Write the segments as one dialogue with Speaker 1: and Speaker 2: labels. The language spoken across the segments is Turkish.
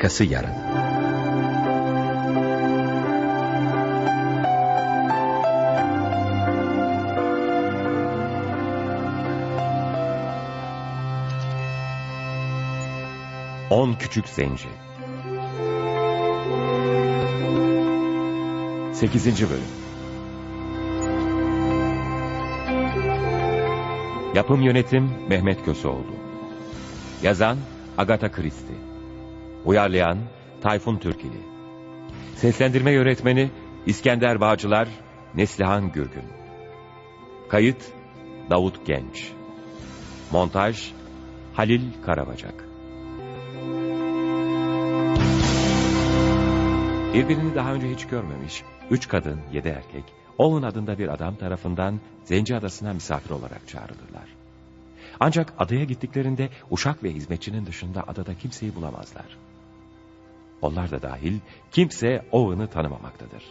Speaker 1: Arkası yarın. On Küçük Zenci. Sekizinci Bölüm. Yapım Yönetim Mehmet Köseoğlu. Yazan Agatha Christie Uyarlayan Tayfun Türkili Seslendirme Yönetmeni İskender Bağcılar Neslihan Gürgün Kayıt Davut Genç Montaj Halil Karabacak Birbirini daha önce hiç görmemiş, üç kadın, yedi erkek, Owen adında bir adam tarafından Zenci Adası'na misafir olarak çağrılırlar. Ancak adaya gittiklerinde uşak ve hizmetçinin dışında adada kimseyi bulamazlar. Onlar da dahil kimse Owen'ı tanımamaktadır.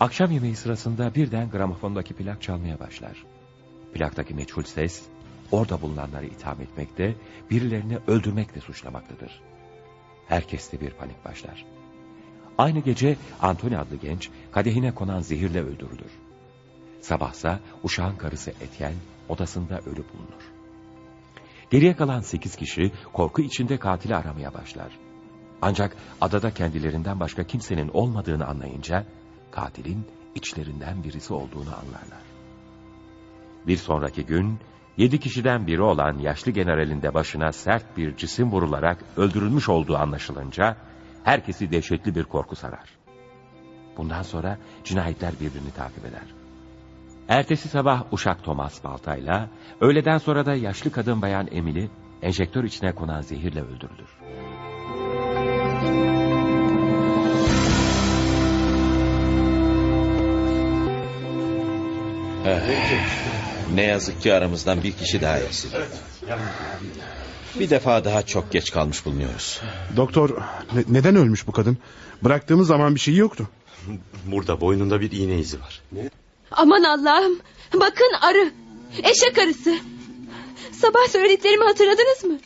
Speaker 1: Akşam yemeği sırasında birden gramofondaki plak çalmaya başlar. Plaktaki meçhul ses, orada bulunanları itham etmekte, birilerini öldürmekle suçlamaktadır. Herkeste bir panik başlar. Aynı gece Antony adlı genç kadehine konan zehirle öldürülür. Sabahsa uşağın karısı Etyen odasında ölü bulunur. Geriye kalan sekiz kişi korku içinde katili aramaya başlar. Ancak adada kendilerinden başka kimsenin olmadığını anlayınca katilin içlerinden birisi olduğunu anlarlar. Bir sonraki gün yedi kişiden biri olan yaşlı generalin de başına sert bir cisim vurularak öldürülmüş olduğu anlaşılınca herkesi dehşetli bir korku sarar. Bundan sonra cinayetler birbirini takip eder. Ertesi sabah uşak Thomas baltayla, öğleden sonra da yaşlı kadın bayan Emily enjektör içine konan zehirle öldürülür.
Speaker 2: Ne yazık ki aramızdan bir kişi daha eksik. Bir defa daha çok geç kalmış bulunuyoruz.
Speaker 3: Doktor ne- neden ölmüş bu kadın? Bıraktığımız zaman bir şey yoktu.
Speaker 4: Burada boynunda bir iğne izi var.
Speaker 5: Aman Allah'ım. Bakın arı. Eşek arısı. Sabah söylediklerimi hatırladınız mı?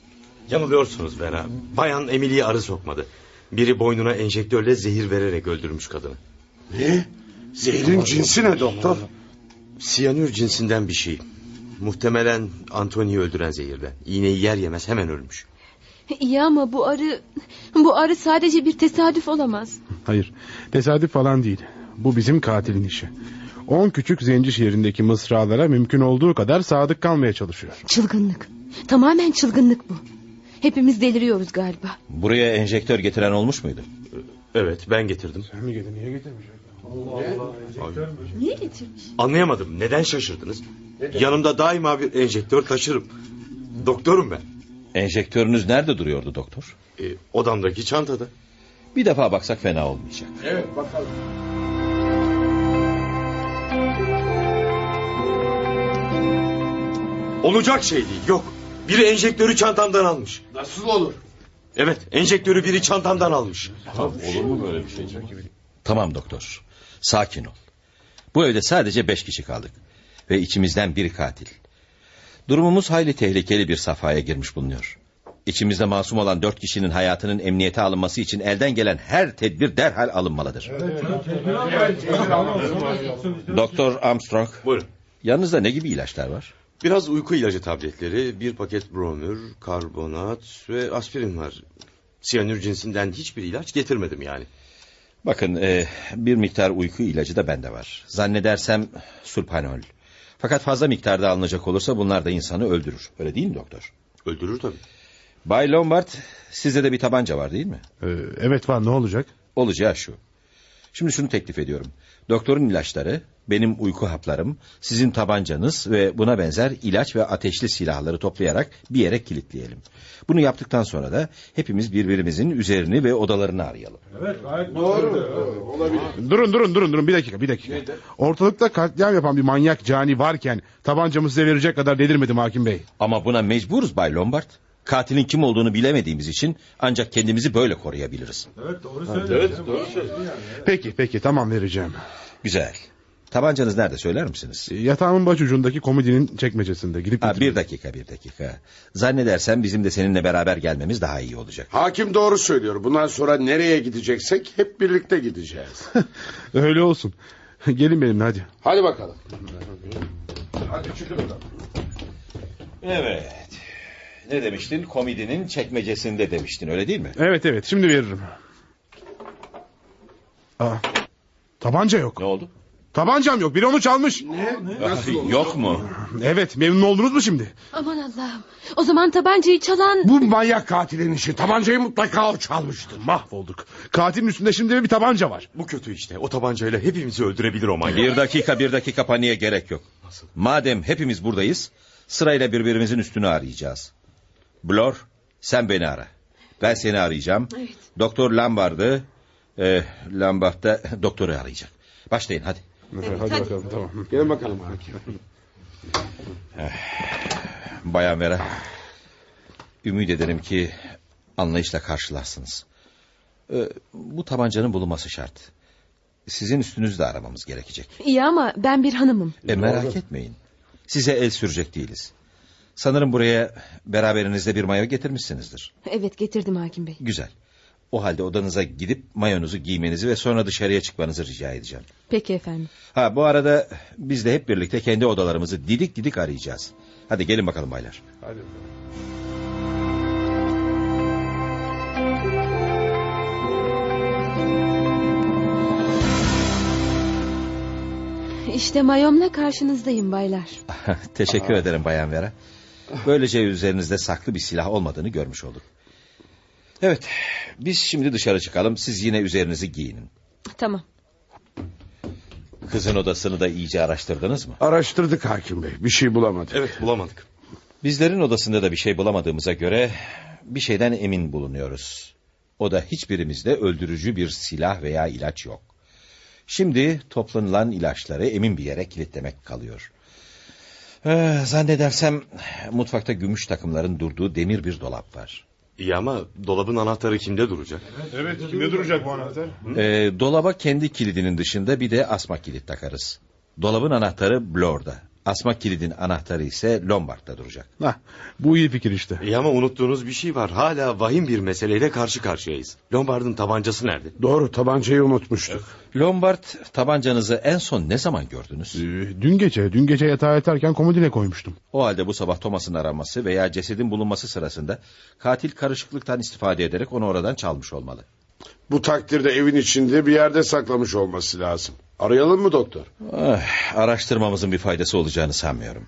Speaker 4: Yanılıyorsunuz Vera. Bayan Emily'yi arı sokmadı. Biri boynuna enjektörle zehir vererek öldürmüş kadını.
Speaker 6: Ne? Zehrin cinsi ne doktor?
Speaker 4: Siyanür cinsinden bir şey. Muhtemelen Antony'yi öldüren zehirden. İğneyi yer yemez hemen ölmüş.
Speaker 5: İyi ama bu arı... Bu arı sadece bir tesadüf olamaz.
Speaker 3: Hayır tesadüf falan değil. Bu bizim katilin işi. On küçük zenci şehrindeki mısralara mümkün olduğu kadar sadık kalmaya çalışıyor.
Speaker 5: Çılgınlık. Tamamen çılgınlık bu. Hepimiz deliriyoruz galiba.
Speaker 2: Buraya enjektör getiren olmuş muydu?
Speaker 4: Evet ben getirdim.
Speaker 3: Niye getirmiş?
Speaker 5: Niye getirmiş?
Speaker 4: Anlayamadım. Neden şaşırdınız? Yanımda daima bir enjektör taşırım. Doktorum ben.
Speaker 2: Enjektörünüz nerede duruyordu doktor?
Speaker 4: E, odamdaki çantada.
Speaker 2: Bir defa baksak fena olmayacak.
Speaker 4: Olacak şey değil. Yok. Biri enjektörü çantamdan almış.
Speaker 6: Nasıl olur?
Speaker 4: Evet enjektörü biri çantamdan almış.
Speaker 2: Tamam doktor. Sakin ol. Bu evde sadece beş kişi kaldık. Ve içimizden biri katil. Durumumuz hayli tehlikeli bir safhaya girmiş bulunuyor. İçimizde masum olan dört kişinin hayatının emniyete alınması için elden gelen her tedbir derhal alınmalıdır. Doktor Armstrong,
Speaker 4: Buyurun.
Speaker 2: yanınızda ne gibi ilaçlar var?
Speaker 4: Biraz uyku ilacı tabletleri, bir paket bromür, karbonat ve aspirin var. Siyanür cinsinden hiçbir ilaç getirmedim yani.
Speaker 2: Bakın e, bir miktar uyku ilacı da bende var. Zannedersem sulpanol. Fakat fazla miktarda alınacak olursa bunlar da insanı öldürür. Öyle değil mi doktor?
Speaker 4: Öldürür tabii.
Speaker 2: Bay Lombard sizde de bir tabanca var değil mi?
Speaker 3: Ee, evet var ne olacak?
Speaker 2: Olacağı şu. Şimdi şunu teklif ediyorum. Doktorun ilaçları, benim uyku haplarım, sizin tabancanız ve buna benzer ilaç ve ateşli silahları toplayarak bir yere kilitleyelim. Bunu yaptıktan sonra da hepimiz birbirimizin üzerini ve odalarını arayalım.
Speaker 3: Durun durun durun durun bir dakika bir dakika. Ortalıkta katliam yapan bir manyak cani varken tabancamı size verecek kadar delirmedim hakim bey.
Speaker 2: Ama buna mecburuz Bay Lombard. Katilin kim olduğunu bilemediğimiz için ancak kendimizi böyle koruyabiliriz.
Speaker 3: Peki peki tamam vereceğim.
Speaker 2: Güzel. tabancanız nerede söyler misiniz?
Speaker 3: Yatağımın baş ucundaki komodinin çekmecesinde. Gidip
Speaker 2: Ha, bir dakika bir dakika. Zannedersem bizim de seninle beraber gelmemiz daha iyi olacak.
Speaker 6: Hakim doğru söylüyor. Bundan sonra nereye gideceksek hep birlikte gideceğiz.
Speaker 3: Öyle olsun. Gelin benimle hadi.
Speaker 6: Hadi bakalım. Hadi çıkın bakalım.
Speaker 2: Evet. Ne demiştin? Komedinin çekmecesinde demiştin öyle değil mi?
Speaker 3: Evet evet şimdi veririm. Aa, tabanca yok.
Speaker 2: Ne oldu?
Speaker 3: Tabancam yok. Biri onu çalmış.
Speaker 2: Yok mu?
Speaker 3: Evet memnun oldunuz mu şimdi?
Speaker 5: Aman Allah'ım. O zaman tabancayı çalan...
Speaker 6: Bu manyak katilin işi. Tabancayı mutlaka o çalmıştır.
Speaker 3: Mahvolduk. Katilin üstünde şimdi bir tabanca var.
Speaker 4: Bu kötü işte. O tabancayla hepimizi öldürebilir o manyak.
Speaker 2: Bir dakika bir dakika paniğe gerek yok. Madem hepimiz buradayız sırayla birbirimizin üstünü arayacağız. Blor sen beni ara. Ben seni arayacağım.
Speaker 5: Evet.
Speaker 2: Doktor Lombard'ı e, Lombard da doktoru arayacak. Başlayın hadi.
Speaker 3: hadi,
Speaker 5: hadi.
Speaker 3: bakalım tamam.
Speaker 6: Gelin bakalım hakim.
Speaker 2: Bayan Vera. Ümit ederim ki anlayışla karşılarsınız. E, bu tabancanın bulunması şart. Sizin üstünüzü de aramamız gerekecek.
Speaker 5: İyi ama ben bir hanımım.
Speaker 2: E merak etmeyin. Size el sürecek değiliz. Sanırım buraya beraberinizde bir mayo getirmişsinizdir.
Speaker 5: Evet getirdim hakim bey.
Speaker 2: Güzel. O halde odanıza gidip mayonuzu giymenizi ve sonra dışarıya çıkmanızı rica edeceğim.
Speaker 5: Peki efendim.
Speaker 2: Ha bu arada biz de hep birlikte kendi odalarımızı didik didik arayacağız. Hadi gelin bakalım baylar.
Speaker 3: Hadi.
Speaker 5: İşte mayomla karşınızdayım baylar.
Speaker 2: Teşekkür ederim Bayan Vera. Böylece üzerinizde saklı bir silah olmadığını görmüş olduk. Evet, biz şimdi dışarı çıkalım. Siz yine üzerinizi giyinin.
Speaker 5: Tamam.
Speaker 2: Kızın odasını da iyice araştırdınız mı?
Speaker 6: Araştırdık hakim bey. Bir şey bulamadık.
Speaker 4: Evet bulamadık.
Speaker 2: Bizlerin odasında da bir şey bulamadığımıza göre bir şeyden emin bulunuyoruz. O da hiçbirimizde öldürücü bir silah veya ilaç yok. Şimdi toplanılan ilaçları emin bir yere kilitlemek kalıyor. Ee, zannedersem mutfakta gümüş takımların durduğu demir bir dolap var.
Speaker 4: İyi ama dolabın anahtarı kimde duracak?
Speaker 3: Evet kimde duracak bu anahtar?
Speaker 2: Ee, dolaba kendi kilidinin dışında bir de asma kilit takarız. Dolabın anahtarı Blor'da. Asma kilidin anahtarı ise Lombard'da duracak.
Speaker 3: Hah, bu iyi fikir işte.
Speaker 4: İyi ama unuttuğunuz bir şey var. Hala vahim bir meseleyle karşı karşıyayız. Lombard'ın tabancası nerede?
Speaker 6: Doğru tabancayı unutmuştuk.
Speaker 2: Lombard tabancanızı en son ne zaman gördünüz?
Speaker 3: Ee, dün gece, dün gece yatağa yatarken komodine koymuştum.
Speaker 2: O halde bu sabah Thomas'ın aranması veya cesedin bulunması sırasında katil karışıklıktan istifade ederek onu oradan çalmış olmalı.
Speaker 6: Bu takdirde evin içinde bir yerde saklamış olması lazım. Arayalım mı doktor?
Speaker 2: Ah, araştırmamızın bir faydası olacağını sanmıyorum.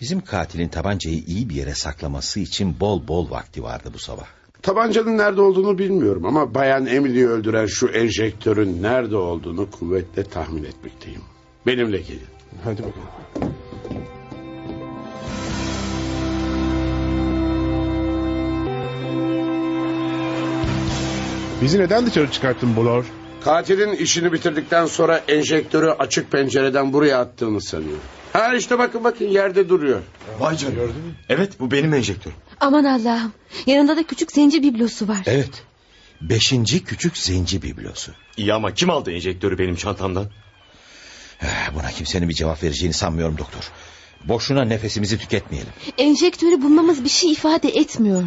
Speaker 2: Bizim katilin tabancayı iyi bir yere saklaması için bol bol vakti vardı bu sabah.
Speaker 6: Tabancanın nerede olduğunu bilmiyorum ama Bayan Emily'yi öldüren şu enjektörün nerede olduğunu kuvvetle tahmin etmekteyim. Benimle gelin.
Speaker 3: Hadi bakalım. Bizi neden dışarı çıkarttın Blor?
Speaker 6: Katilin işini bitirdikten sonra enjektörü açık pencereden buraya attığını sanıyor. Ha işte bakın bakın yerde duruyor.
Speaker 4: Vay canına. Evet bu benim enjektörüm.
Speaker 5: Aman Allah'ım. Yanında da küçük zenci biblosu var.
Speaker 2: Evet. Beşinci küçük zenci biblosu.
Speaker 4: İyi ama kim aldı enjektörü benim çantamdan?
Speaker 2: Ah, Buna kimsenin bir cevap vereceğini sanmıyorum doktor. Boşuna nefesimizi tüketmeyelim.
Speaker 5: Enjektörü bulmamız bir şey ifade etmiyor.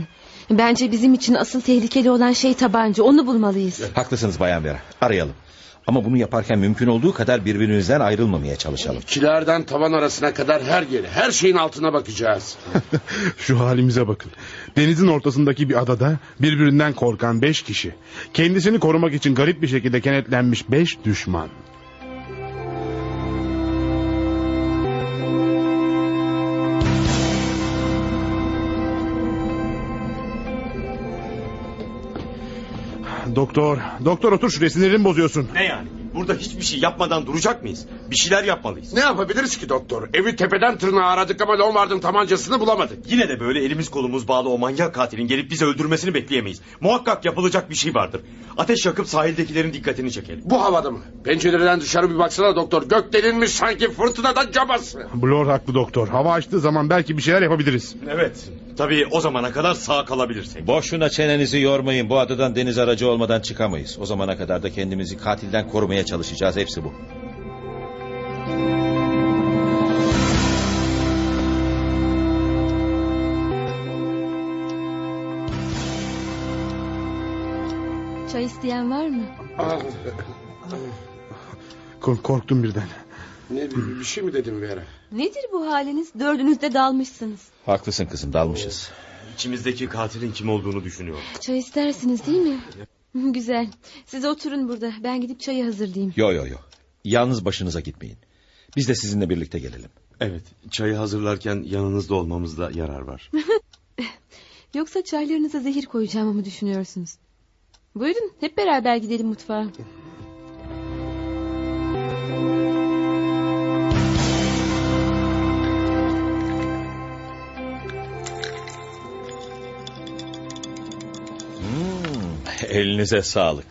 Speaker 5: Bence bizim için asıl tehlikeli olan şey tabanca. Onu bulmalıyız.
Speaker 2: Haklısınız Bayan Vera. Arayalım. Ama bunu yaparken mümkün olduğu kadar birbirimizden ayrılmamaya çalışalım.
Speaker 6: Kilerden tavan arasına kadar her yeri, her şeyin altına bakacağız.
Speaker 3: Şu halimize bakın. Denizin ortasındaki bir adada birbirinden korkan beş kişi. Kendisini korumak için garip bir şekilde kenetlenmiş beş düşman. Doktor, doktor otur şuraya sinirimi bozuyorsun.
Speaker 4: Ne yani? Burada hiçbir şey yapmadan duracak mıyız? Bir şeyler yapmalıyız.
Speaker 6: ne yapabiliriz ki doktor? Evi tepeden tırnağa aradık ama Lombard'ın tabancasını bulamadık.
Speaker 4: Yine de böyle elimiz kolumuz bağlı o manyak katilin gelip bizi öldürmesini bekleyemeyiz. Muhakkak yapılacak bir şey vardır. Ateş yakıp sahildekilerin dikkatini çekelim.
Speaker 6: Bu havada mı? Pencereden dışarı bir baksana doktor. Gök delinmiş sanki fırtınadan cabası.
Speaker 3: Blor haklı doktor. Hava açtığı zaman belki bir şeyler yapabiliriz.
Speaker 4: Evet. Tabii o zamana kadar sağ kalabilirsek.
Speaker 2: Boşuna çenenizi yormayın. Bu adadan deniz aracı olmadan çıkamayız. O zamana kadar da kendimizi katilden korumaya çalışacağız. Hepsi bu.
Speaker 5: Çay isteyen var mı?
Speaker 3: Kork- korktum birden.
Speaker 6: ne bir, bir şey mi dedim Vera?
Speaker 5: Nedir bu haliniz? Dördünüz de dalmışsınız.
Speaker 2: Haklısın kızım dalmışız.
Speaker 4: İçimizdeki katilin kim olduğunu düşünüyor.
Speaker 5: Çay istersiniz değil mi? Güzel. Siz oturun burada. Ben gidip çayı hazırlayayım.
Speaker 2: Yo yo yo. Yalnız başınıza gitmeyin. Biz de sizinle birlikte gelelim.
Speaker 4: Evet çayı hazırlarken yanınızda olmamızda yarar var.
Speaker 5: Yoksa çaylarınıza zehir koyacağımı mı düşünüyorsunuz? Buyurun hep beraber gidelim mutfağa.
Speaker 2: Elinize sağlık.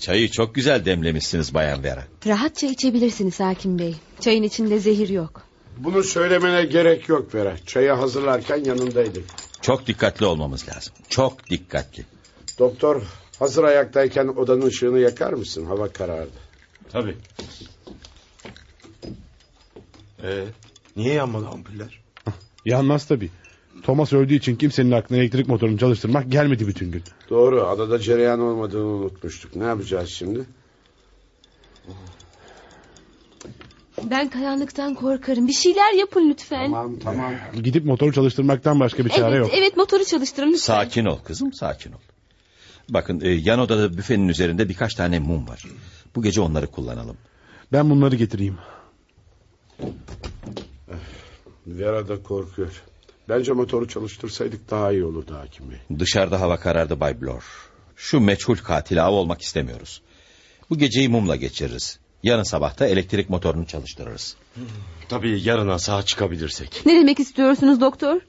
Speaker 2: Çayı çok güzel demlemişsiniz Bayan Vera.
Speaker 5: Rahatça içebilirsiniz hakim bey. Çayın içinde zehir yok.
Speaker 6: Bunu söylemene gerek yok Vera. Çayı hazırlarken yanındaydık.
Speaker 2: Çok dikkatli olmamız lazım. Çok dikkatli.
Speaker 6: Doktor hazır ayaktayken odanın ışığını yakar mısın? Hava karardı.
Speaker 4: Tabii. Ee, niye yanmadı ampuller?
Speaker 3: Yanmaz tabii. Thomas öldüğü için kimsenin aklına elektrik motorunu çalıştırmak gelmedi bütün gün.
Speaker 6: Doğru adada cereyan olmadığını unutmuştuk. Ne yapacağız şimdi?
Speaker 5: Ben karanlıktan korkarım. Bir şeyler yapın lütfen.
Speaker 6: Tamam tamam.
Speaker 3: Gidip motoru çalıştırmaktan başka bir çare
Speaker 5: evet,
Speaker 3: yok.
Speaker 5: evet motoru çalıştırın lütfen.
Speaker 2: Sakin ol kızım sakin ol. Bakın e, yan odada büfenin üzerinde birkaç tane mum var. Bu gece onları kullanalım.
Speaker 3: Ben bunları getireyim.
Speaker 6: Vera da korkuyor. Bence motoru çalıştırsaydık daha iyi olurdu hakim bey.
Speaker 2: Dışarıda hava karardı Bay Blor. Şu meçhul katili av olmak istemiyoruz. Bu geceyi mumla geçiririz. Yarın sabah da elektrik motorunu çalıştırırız.
Speaker 4: Tabii yarına sağ çıkabilirsek.
Speaker 5: Ne demek istiyorsunuz doktor?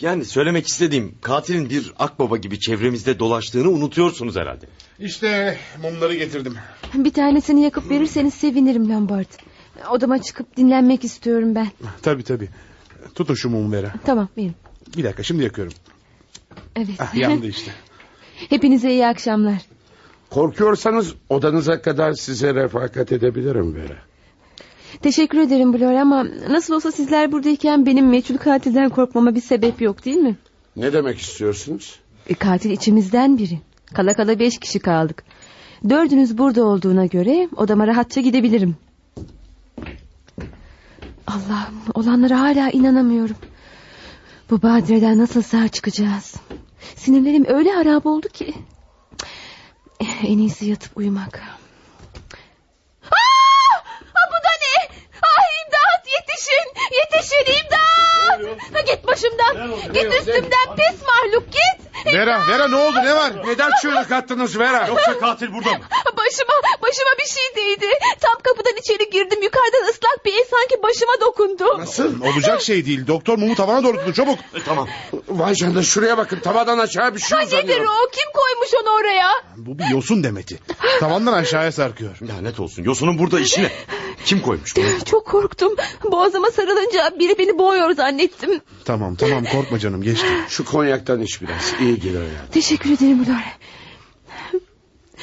Speaker 4: Yani söylemek istediğim katilin bir akbaba gibi çevremizde dolaştığını unutuyorsunuz herhalde.
Speaker 3: İşte mumları getirdim.
Speaker 5: Bir tanesini yakıp verirseniz sevinirim Lombard. Odama çıkıp dinlenmek istiyorum ben.
Speaker 3: Tabii tabii. Tutun şu mumu Vera.
Speaker 5: Tamam benim.
Speaker 3: Bir dakika şimdi yakıyorum.
Speaker 5: Evet.
Speaker 3: Ah, yandı işte.
Speaker 5: Hepinize iyi akşamlar.
Speaker 6: Korkuyorsanız odanıza kadar size refakat edebilirim Vera.
Speaker 5: Teşekkür ederim Blor ama nasıl olsa sizler buradayken benim meçhul katilden korkmama bir sebep yok değil mi?
Speaker 6: Ne demek istiyorsunuz?
Speaker 5: E, katil içimizden biri. Kala kala beş kişi kaldık. Dördünüz burada olduğuna göre odama rahatça gidebilirim. Allah'ım olanlara hala inanamıyorum. Bu badireden nasıl sağ çıkacağız? Sinirlerim öyle harap oldu ki. Eh, En iyisi yatıp uyumak. Aa! Aa, bu da ne? Ah imdat yetişin! Yetişin imdat! Ha, git başımdan! Git üstümden pis mahluk git!
Speaker 3: Vera, Vera ne oldu ne var?
Speaker 6: Neden çığlık attınız Vera?
Speaker 4: Yoksa katil burada mı?
Speaker 5: Başıma, başıma bir şey değdi. Tam kapıdan içeri girdim. Yukarıdan ıslak bir el sanki başıma dokundu.
Speaker 6: Nasıl?
Speaker 3: Olacak şey değil. Doktor mumu tavana doğru tutun çabuk.
Speaker 4: E, tamam.
Speaker 6: Vay canına şuraya bakın tavadan aşağı bir şey
Speaker 5: Ha, nedir
Speaker 6: uzanıyor.
Speaker 5: o? Kim koymuş onu oraya?
Speaker 3: Bu bir yosun demeti. Tavandan aşağıya sarkıyor.
Speaker 4: Lanet olsun. Yosunun burada işi ne? Kim koymuş bunu?
Speaker 5: Çok korktum. Boğazıma sarılınca biri beni boğuyor zannettim.
Speaker 3: Tamam tamam korkma canım geçti.
Speaker 6: Şu konyaktan iç biraz. iyi gelir hayatım.
Speaker 5: Teşekkür ederim Lore.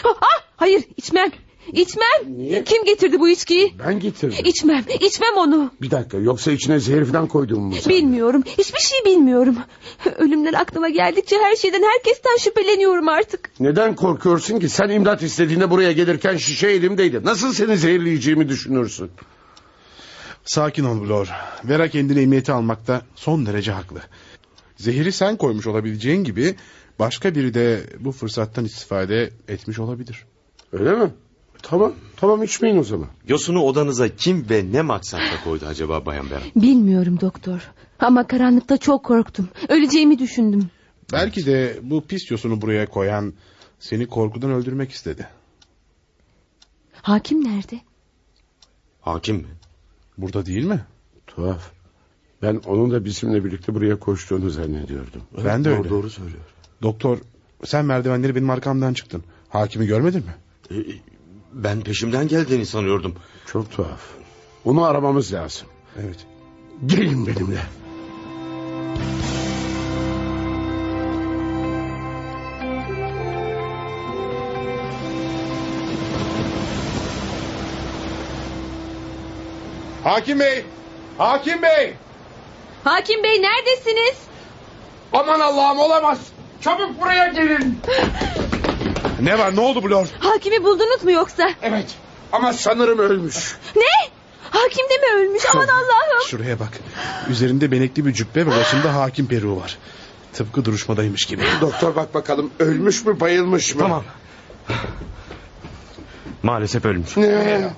Speaker 5: Ah, hayır içmem. İçmem.
Speaker 6: Niye?
Speaker 5: Kim getirdi bu içkiyi?
Speaker 6: Ben getirdim.
Speaker 5: İçmem. İçmem onu.
Speaker 6: Bir dakika yoksa içine zehir falan koydum mu? sen?
Speaker 5: Bilmiyorum. Hiçbir şey bilmiyorum. Ölümler aklıma geldikçe her şeyden herkesten şüpheleniyorum artık.
Speaker 6: Neden korkuyorsun ki? Sen imdat istediğinde buraya gelirken şişe elimdeydi. Nasıl seni zehirleyeceğimi düşünürsün?
Speaker 3: Sakin ol Blor. Vera kendini emniyete almakta son derece haklı. Zehiri sen koymuş olabileceğin gibi başka biri de bu fırsattan istifade etmiş olabilir.
Speaker 6: Öyle mi? Tamam. Tamam içmeyin o zaman.
Speaker 4: Yosunu odanıza kim ve ne maksatla koydu acaba Bayan Bera?
Speaker 5: Bilmiyorum doktor. Ama karanlıkta çok korktum. Öleceğimi düşündüm.
Speaker 3: Belki de bu pis yosunu buraya koyan seni korkudan öldürmek istedi.
Speaker 5: Hakim nerede?
Speaker 4: Hakim mi?
Speaker 3: Burada değil mi?
Speaker 6: Tuhaf. Ben onun da bizimle birlikte buraya koştuğunu zannediyordum.
Speaker 3: ben de
Speaker 4: doğru,
Speaker 3: öyle.
Speaker 4: Doğru söylüyor.
Speaker 3: Doktor sen merdivenleri benim arkamdan çıktın. Hakimi görmedin mi?
Speaker 4: E, ben peşimden geldiğini sanıyordum.
Speaker 6: Çok tuhaf. Onu aramamız lazım.
Speaker 3: Evet.
Speaker 6: Gelin benimle.
Speaker 3: Hakim bey! Hakim bey!
Speaker 5: Hakim bey neredesiniz?
Speaker 6: Aman Allah'ım olamaz. Çabuk buraya gelin.
Speaker 3: Ne var ne oldu Blor?
Speaker 5: Hakimi buldunuz mu yoksa?
Speaker 6: Evet ama sanırım ölmüş.
Speaker 5: Ne? Hakim de mi ölmüş? Aman Allah'ım.
Speaker 3: Şuraya bak. Üzerinde benekli bir cübbe ve başında hakim peruğu var. Tıpkı duruşmadaymış gibi.
Speaker 6: Doktor bak bakalım ölmüş mü bayılmış mı?
Speaker 4: Tamam. Maalesef ölmüş.
Speaker 6: Ne?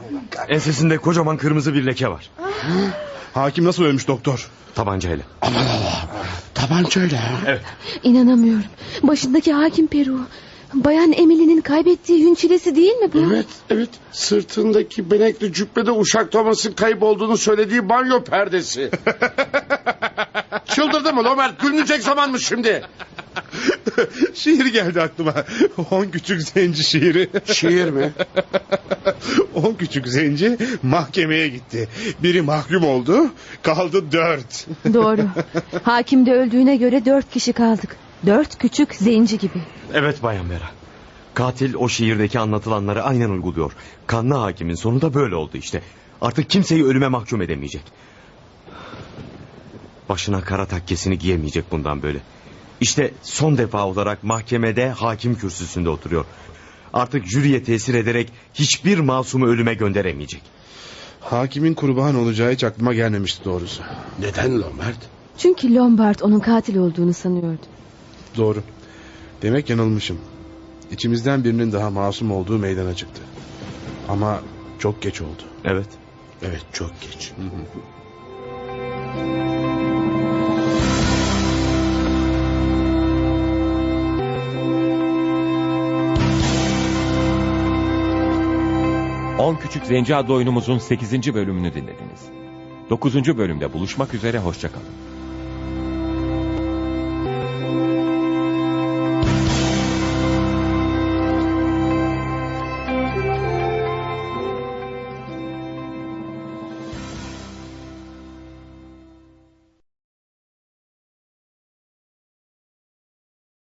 Speaker 4: Ensesinde kocaman kırmızı bir leke var.
Speaker 3: Hakim nasıl ölmüş doktor?
Speaker 4: Tabancayla.
Speaker 6: Aman Allah'ım. Tabancayla. ha?
Speaker 5: İnanamıyorum. Başındaki hakim peruğu. Bayan Emily'nin kaybettiği yün çilesi değil mi bu?
Speaker 6: Evet evet sırtındaki benekli cübbede uşak Thomas'ın kayıp olduğunu söylediği banyo perdesi. Çıldırdı mı Lomer? Gülünecek zaman mı şimdi?
Speaker 3: Şiir geldi aklıma. On küçük zenci şiiri.
Speaker 6: Şiir mi?
Speaker 3: On küçük zenci mahkemeye gitti. Biri mahkum oldu. Kaldı dört.
Speaker 5: Doğru. Hakim de öldüğüne göre dört kişi kaldık. Dört küçük zenci gibi.
Speaker 4: Evet Bayan Vera. Katil o şiirdeki anlatılanları aynen uyguluyor. Kanlı hakimin sonu da böyle oldu işte. Artık kimseyi ölüme mahkum edemeyecek. Başına kara takkesini giyemeyecek bundan böyle. İşte son defa olarak mahkemede hakim kürsüsünde oturuyor. Artık jüriye tesir ederek hiçbir masumu ölüme gönderemeyecek.
Speaker 3: Hakimin kurban olacağı hiç aklıma gelmemişti doğrusu.
Speaker 6: Neden Lomert?
Speaker 5: Çünkü Lombard onun katil olduğunu sanıyordu.
Speaker 3: Doğru. Demek yanılmışım. İçimizden birinin daha masum olduğu meydana çıktı. Ama çok geç oldu.
Speaker 4: Evet.
Speaker 6: Evet çok geç.
Speaker 1: On Küçük Zenci adlı oyunumuzun 8. bölümünü dinlediniz. 9. bölümde buluşmak üzere hoşçakalın.